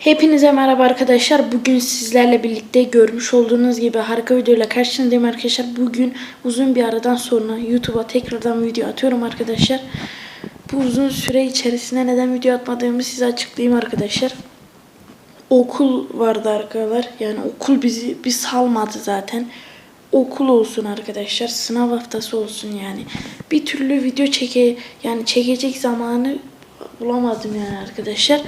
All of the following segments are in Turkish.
Hepinize merhaba arkadaşlar. Bugün sizlerle birlikte görmüş olduğunuz gibi harika videoyla karşınızdayım arkadaşlar. Bugün uzun bir aradan sonra YouTube'a tekrardan video atıyorum arkadaşlar. Bu uzun süre içerisinde neden video atmadığımı size açıklayayım arkadaşlar. Okul vardı arkadaşlar. Yani okul bizi bir salmadı zaten. Okul olsun arkadaşlar. Sınav haftası olsun yani. Bir türlü video çeke yani çekecek zamanı bulamadım yani arkadaşlar.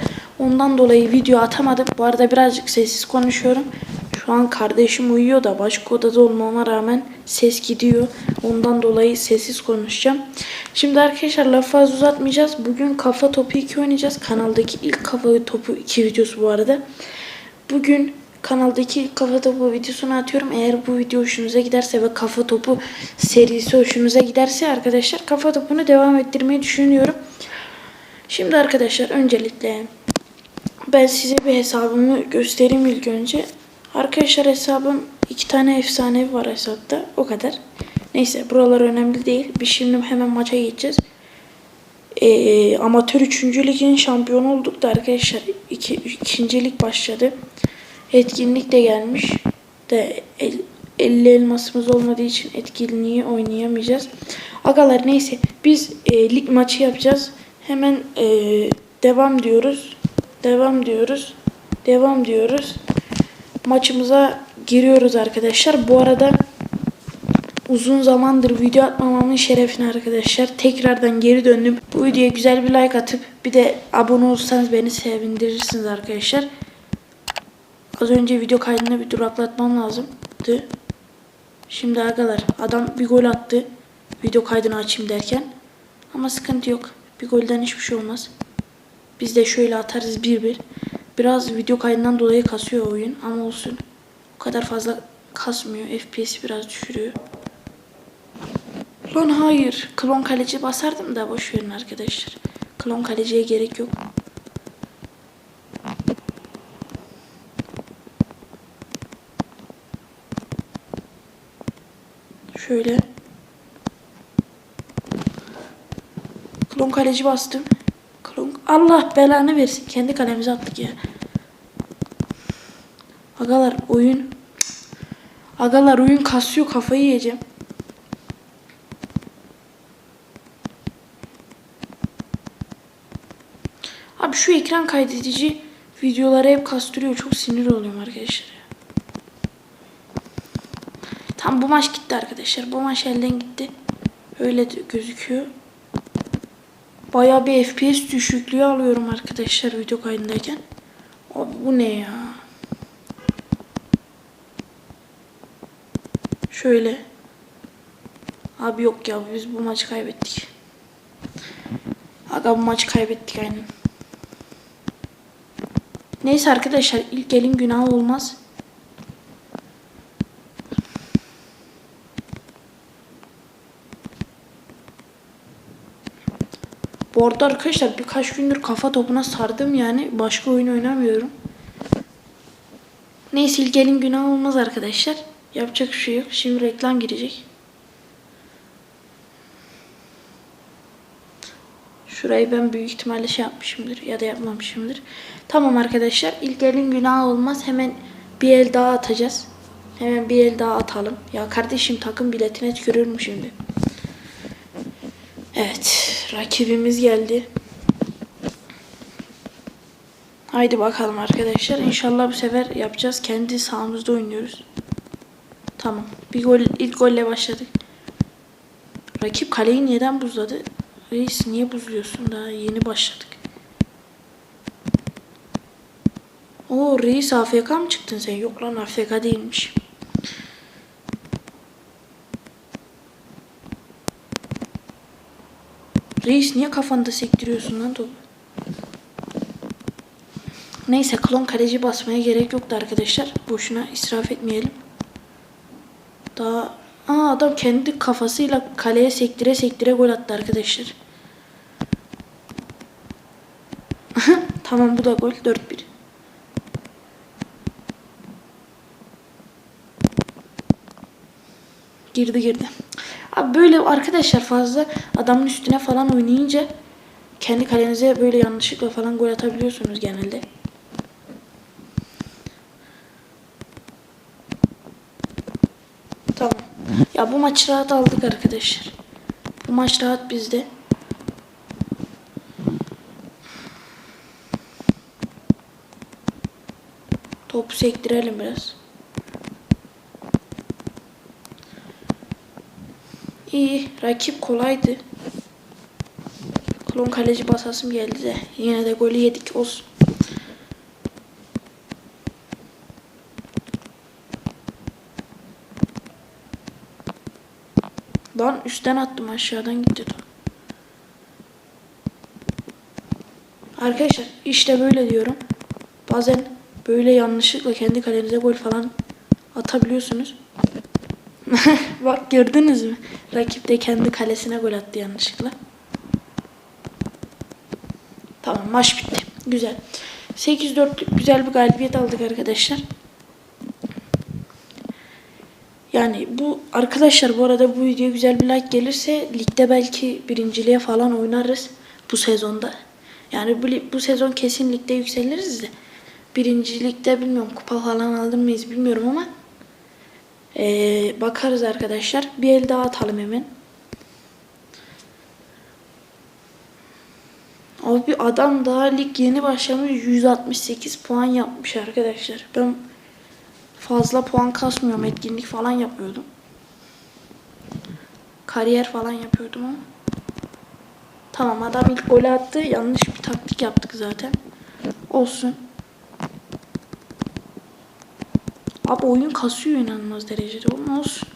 Ondan dolayı video atamadım. Bu arada birazcık sessiz konuşuyorum. Şu an kardeşim uyuyor da başka odada olmama rağmen ses gidiyor. Ondan dolayı sessiz konuşacağım. Şimdi arkadaşlar lafı fazla uzatmayacağız. Bugün kafa topu 2 oynayacağız. Kanaldaki ilk kafa topu 2 videosu bu arada. Bugün kanaldaki ilk kafa topu videosunu atıyorum. Eğer bu video hoşunuza giderse ve kafa topu serisi hoşunuza giderse arkadaşlar kafa topunu devam ettirmeyi düşünüyorum. Şimdi arkadaşlar öncelikle ben size bir hesabımı göstereyim ilk önce. Arkadaşlar hesabım iki tane efsanevi var hesapta. O kadar. Neyse buralar önemli değil. Biz şimdi hemen maça geçeceğiz. Ee, amatör 3. ligin şampiyonu olduk da arkadaşlar. Iki, ikinci lig başladı. Etkinlik de gelmiş. De el, 50 elmasımız olmadığı için etkinliği oynayamayacağız. Agalar neyse biz e, lig maçı yapacağız. Hemen e, devam diyoruz. Devam diyoruz. Devam diyoruz. Maçımıza giriyoruz arkadaşlar. Bu arada uzun zamandır video atmamamın şerefine arkadaşlar. Tekrardan geri döndüm. Bu videoya güzel bir like atıp bir de abone olursanız beni sevindirirsiniz arkadaşlar. Az önce video kaydını bir duraklatmam lazımdı. Şimdi arkadaşlar adam bir gol attı. Video kaydını açayım derken. Ama sıkıntı yok. Bir golden hiçbir şey olmaz. Biz de şöyle atarız 1-1. Biraz video kaydından dolayı kasıyor oyun ama olsun. O kadar fazla kasmıyor. FPS biraz düşürüyor. Lan hayır. Klon kaleci basardım da boş verin arkadaşlar. Klon kaleciye gerek yok. Şöyle. Klon kaleci bastım. Allah belanı versin. Kendi kalemize attık ya. Agalar oyun Agalar oyun kasıyor kafayı yiyeceğim. Abi şu ekran kaydedici videoları hep kastırıyor. Çok sinir oluyorum arkadaşlar. Tam bu maç gitti arkadaşlar. Bu maç elden gitti. Öyle gözüküyor. Bayağı bir FPS düşüklüğü alıyorum arkadaşlar video kaydındayken. Abi bu ne ya? Şöyle. Abi yok ya biz bu maçı kaybettik. Aga bu maçı kaybettik aynen. Neyse arkadaşlar ilk elin günahı olmaz. Bu arada arkadaşlar birkaç gündür kafa topuna sardım yani. Başka oyun oynamıyorum. Neyse ilk elin günah olmaz arkadaşlar. Yapacak bir şey yok. Şimdi reklam girecek. Şurayı ben büyük ihtimalle şey yapmışımdır ya da yapmamışımdır. Tamam arkadaşlar ilk elin günah olmaz. Hemen bir el daha atacağız. Hemen bir el daha atalım. Ya kardeşim takım biletine tükürüyorum şimdi. Evet. Rakibimiz geldi. Haydi bakalım arkadaşlar. İnşallah bu sefer yapacağız. Kendi sahamızda oynuyoruz. Tamam. Bir gol, ilk golle başladık. Rakip kaleyi neden buzladı? Reis niye buzluyorsun? Daha yeni başladık. Oo reis AFK mı çıktın sen? Yok lan AFK değilmiş. Reis niye kafanda sektiriyorsun lan topu? Neyse klon kaleci basmaya gerek yoktu arkadaşlar. Boşuna israf etmeyelim. Daha Aa adam kendi kafasıyla kaleye sektire sektire gol attı arkadaşlar. tamam bu da gol 4-1. Girdi girdi. Abi böyle arkadaşlar fazla adamın üstüne falan oynayınca kendi kalenize böyle yanlışlıkla falan gol atabiliyorsunuz genelde. Tamam. Ya bu maçı rahat aldık arkadaşlar. Bu maç rahat bizde. Topu sektirelim biraz. İyi. Rakip kolaydı. Klon kaleci basasım geldi de. Yine de golü yedik olsun. Lan üstten attım aşağıdan gitti. Arkadaşlar işte böyle diyorum. Bazen böyle yanlışlıkla kendi kalenize gol falan atabiliyorsunuz. Bak gördünüz mü? Rakip de kendi kalesine gol attı yanlışlıkla. Tamam maç bitti. Güzel. 8-4'lük güzel bir galibiyet aldık arkadaşlar. Yani bu arkadaşlar bu arada bu video güzel bir like gelirse ligde belki birinciliğe falan oynarız bu sezonda. Yani bu, bu sezon kesin ligde yükseliriz de. Birincilikte bilmiyorum kupa falan alır mıyız bilmiyorum ama ee, bakarız arkadaşlar. Bir el daha atalım hemen. Abi adam daha lig yeni başlamış 168 puan yapmış arkadaşlar. Ben fazla puan kasmıyorum. Etkinlik falan yapıyordum. Kariyer falan yapıyordum ama. Tamam adam ilk golü attı. Yanlış bir taktik yaptık zaten. Olsun. Abi oyun kasıyor inanılmaz derecede. Oğlum olsun.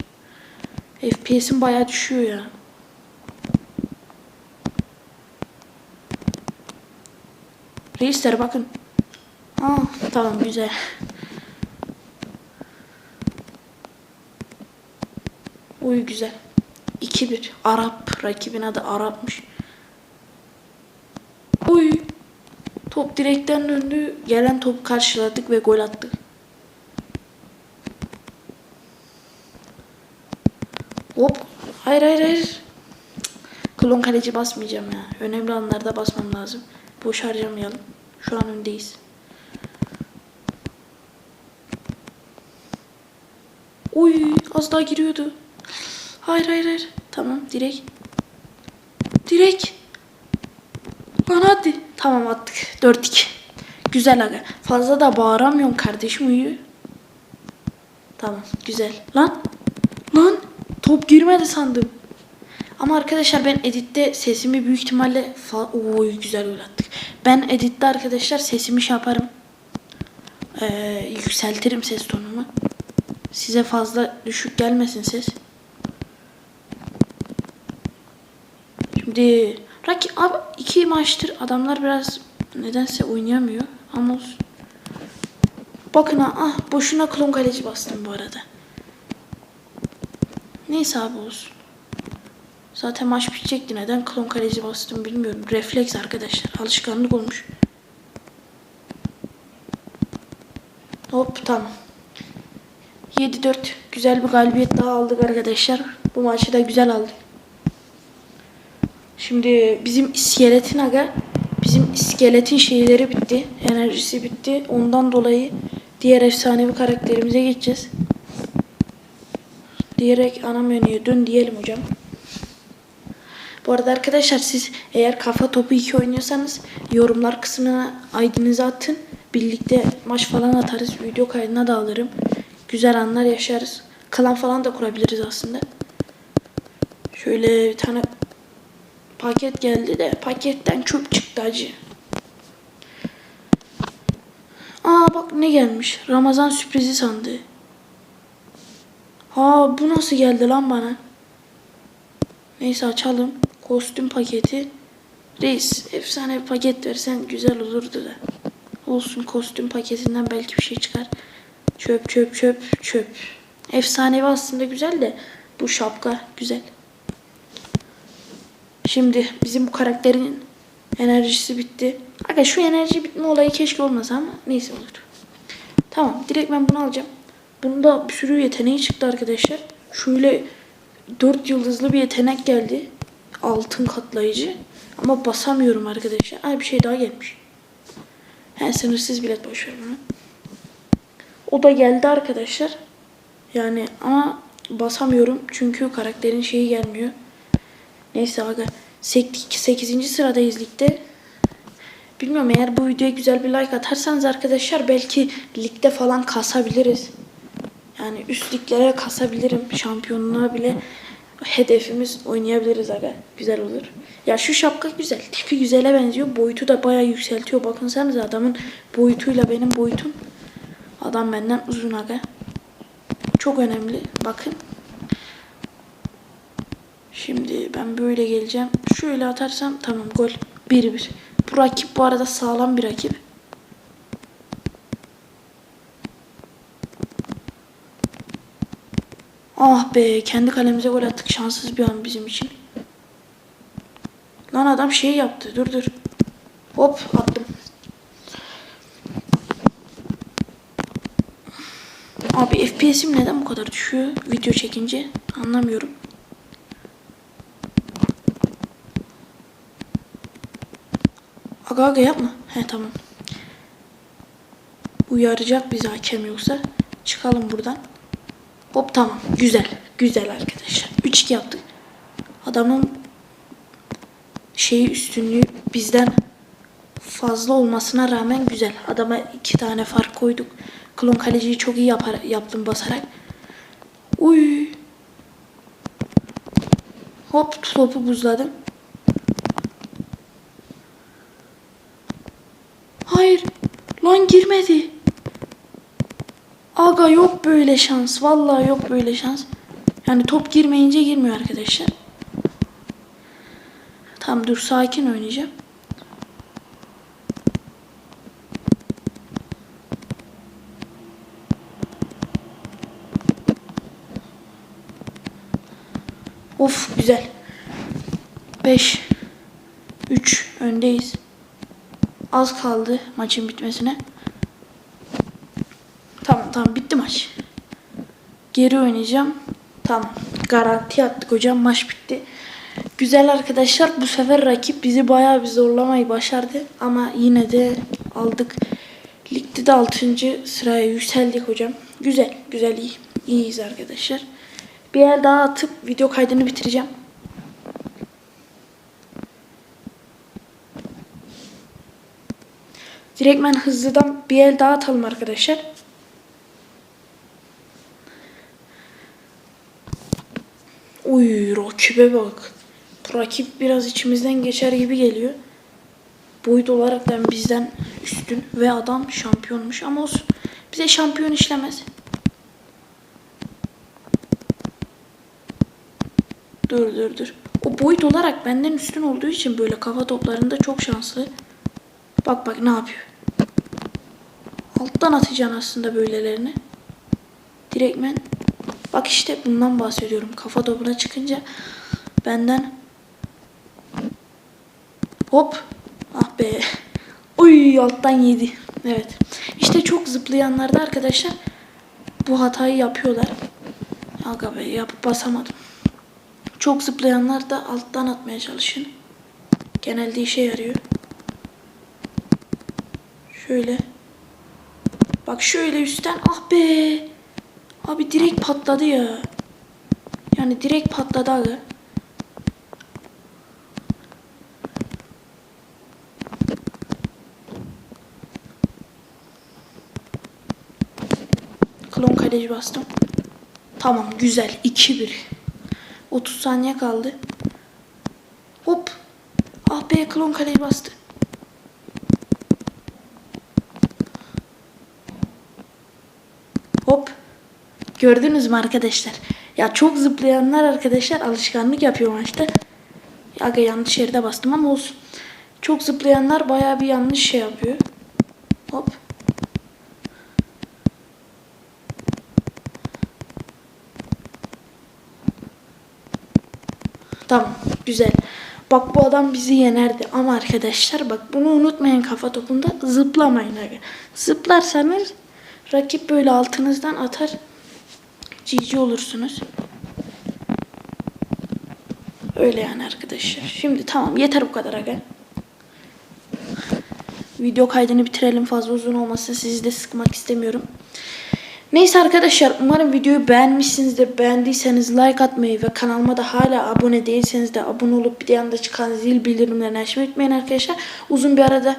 FPS'im bayağı düşüyor ya. Reisler bakın. Aa, tamam güzel. Uy güzel. 2-1. Arap. Rakibin adı Arap'mış. Uy. Top direkten döndü. Gelen topu karşıladık ve gol attık. Hop. Hayır hayır hayır. Klon kaleci basmayacağım ya. Önemli anlarda basmam lazım. Boş harcamayalım. Şu an öndeyiz. Uy az daha giriyordu. Hayır hayır hayır. Tamam direkt. Direkt. Lan hadi. Tamam attık. 4-2. Güzel aga. Fazla da bağıramıyorum kardeşim uyuyor. Tamam güzel. Lan. Lan. Top girmedi sandım. Ama arkadaşlar ben editte sesimi büyük ihtimalle fa- Oy güzel gol. Ben editte arkadaşlar sesimi şey yaparım. Ee, yükseltirim ses tonumu. Size fazla düşük gelmesin ses. Şimdi rakip abi iki maçtır adamlar biraz nedense oynayamıyor ama olsun. Bakın ha ah boşuna klon kaleci bastım bu arada. Neyse abi olsun. Zaten maç bitecekti. Neden klon kaleci bastım bilmiyorum. Refleks arkadaşlar. Alışkanlık olmuş. Hop tamam. 7-4 güzel bir galibiyet daha aldık arkadaşlar. Bu maçı da güzel aldık. Şimdi bizim iskeletin aga bizim iskeletin şeyleri bitti. Enerjisi bitti. Ondan dolayı diğer efsanevi karakterimize geçeceğiz. Diyerek ana menüye dön diyelim hocam. Bu arada arkadaşlar siz eğer kafa topu 2 oynuyorsanız yorumlar kısmına ID'nizi atın. Birlikte maç falan atarız. Video kaydına da alırım. Güzel anlar yaşarız. Klan falan da kurabiliriz aslında. Şöyle bir tane paket geldi de paketten çöp çıktı acı. Aa bak ne gelmiş. Ramazan sürprizi sandı. Ha bu nasıl geldi lan bana? Neyse açalım. Kostüm paketi. Reis efsane bir paket versen güzel olurdu da. Olsun kostüm paketinden belki bir şey çıkar. Çöp çöp çöp çöp. Efsanevi aslında güzel de bu şapka güzel. Şimdi bizim bu karakterin enerjisi bitti. Aga şu enerji bitme olayı keşke olmasa ama neyse olur. Tamam direkt ben bunu alacağım. Bunda bir sürü yeteneği çıktı arkadaşlar. Şöyle 4 yıldızlı bir yetenek geldi. Altın katlayıcı. Ama basamıyorum arkadaşlar. Ay bir şey daha gelmiş. He sınırsız bilet boşver bunu. O da geldi arkadaşlar. Yani ama basamıyorum. Çünkü karakterin şeyi gelmiyor. Neyse aga. 8. sıradayız ligde. Bilmiyorum eğer bu videoya güzel bir like atarsanız arkadaşlar belki ligde falan kasabiliriz. Yani üst liglere kasabilirim. Şampiyonluğa bile hedefimiz oynayabiliriz aga. Güzel olur. Ya şu şapka güzel. Tipi güzele benziyor. Boyutu da bayağı yükseltiyor. Bakın sen adamın boyutuyla benim boyutum. Adam benden uzun aga. Çok önemli. Bakın. Şimdi ben böyle geleceğim. Şöyle atarsam tamam gol. 1-1. Bu rakip bu arada sağlam bir rakip. Ah be kendi kalemize gol attık. Şanssız bir an bizim için. Lan adam şey yaptı. Dur dur. Hop attım. Abi FPS'im neden bu kadar düşüyor video çekince? Anlamıyorum. Aga aga yapma. He tamam. Uyaracak bizi hakem yoksa. Çıkalım buradan. Hop tamam. Güzel. Güzel arkadaşlar. 3-2 yaptık. Adamın şeyi üstünlüğü bizden fazla olmasına rağmen güzel. Adama iki tane fark koyduk. Klon kaleciyi çok iyi yapar, yaptım basarak. Uy. Hop topu buzladım. Hayır. Lan girmedi. Aga yok böyle şans. Vallahi yok böyle şans. Yani top girmeyince girmiyor arkadaşlar. Tamam dur sakin oynayacağım. Of güzel. 5 3 öndeyiz. Az kaldı maçın bitmesine. Tamam bitti maç. Geri oynayacağım. Tamam. Garanti attık hocam. Maç bitti. Güzel arkadaşlar. Bu sefer rakip bizi bayağı bir zorlamayı başardı. Ama yine de aldık. Ligde de 6. sıraya yükseldik hocam. Güzel. Güzel iyi. İyiyiz arkadaşlar. Bir yer daha atıp video kaydını bitireceğim. Direktmen hızlıdan bir el daha atalım arkadaşlar. Uy rakibe bak. Bu rakip biraz içimizden geçer gibi geliyor. Boyut olarak da bizden üstün ve adam şampiyonmuş ama olsun. Bize şampiyon işlemez. Dur dur dur. O boyut olarak benden üstün olduğu için böyle kafa toplarında çok şanslı. Bak bak ne yapıyor. Alttan atacaksın aslında böylelerini. Direktmen. Bak işte bundan bahsediyorum. Kafa topuna çıkınca benden hop ah be oy alttan yedi. Evet. İşte çok zıplayanlarda arkadaşlar bu hatayı yapıyorlar. Aga be yapıp basamadım. Çok zıplayanlar da alttan atmaya çalışın. Genelde işe yarıyor. Şöyle. Bak şöyle üstten ah be. Abi direkt patladı ya. Yani direkt patladı abi. Klon kaleci bastım. Tamam güzel 2-1. 30 saniye kaldı. Hop. Ah be klon kaleci bastı. Hop. Gördünüz mü arkadaşlar? Ya çok zıplayanlar arkadaşlar alışkanlık yapıyor maçta. Aga yanlış yerde bastım ama olsun. Çok zıplayanlar baya bir yanlış şey yapıyor. Hop. Tamam güzel. Bak bu adam bizi yenerdi ama arkadaşlar bak bunu unutmayın kafa topunda zıplamayın aga. Zıplarsanız rakip böyle altınızdan atar. Cici olursunuz. Öyle yani arkadaşlar. Şimdi tamam yeter bu kadar aga. Video kaydını bitirelim fazla uzun olmasın sizi de sıkmak istemiyorum. Neyse arkadaşlar umarım videoyu beğenmişsinizdir. Beğendiyseniz like atmayı ve kanalıma da hala abone değilseniz de abone olup bir de yanında çıkan zil bildirimlerini açmayı unutmayın arkadaşlar. Uzun bir arada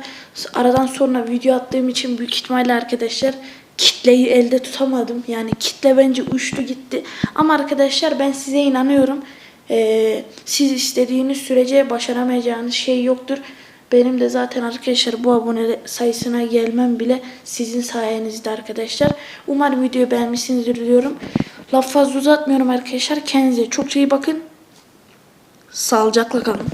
aradan sonra video attığım için büyük ihtimalle arkadaşlar kitleyi elde tutamadım. Yani kitle bence uçtu gitti. Ama arkadaşlar ben size inanıyorum. Ee, siz istediğiniz sürece başaramayacağınız şey yoktur. Benim de zaten arkadaşlar bu abone sayısına gelmem bile sizin sayenizde arkadaşlar. Umarım videoyu beğenmişsinizdir diyorum. Laf fazla uzatmıyorum arkadaşlar. Kendinize çok iyi bakın. Sağlıcakla kalın.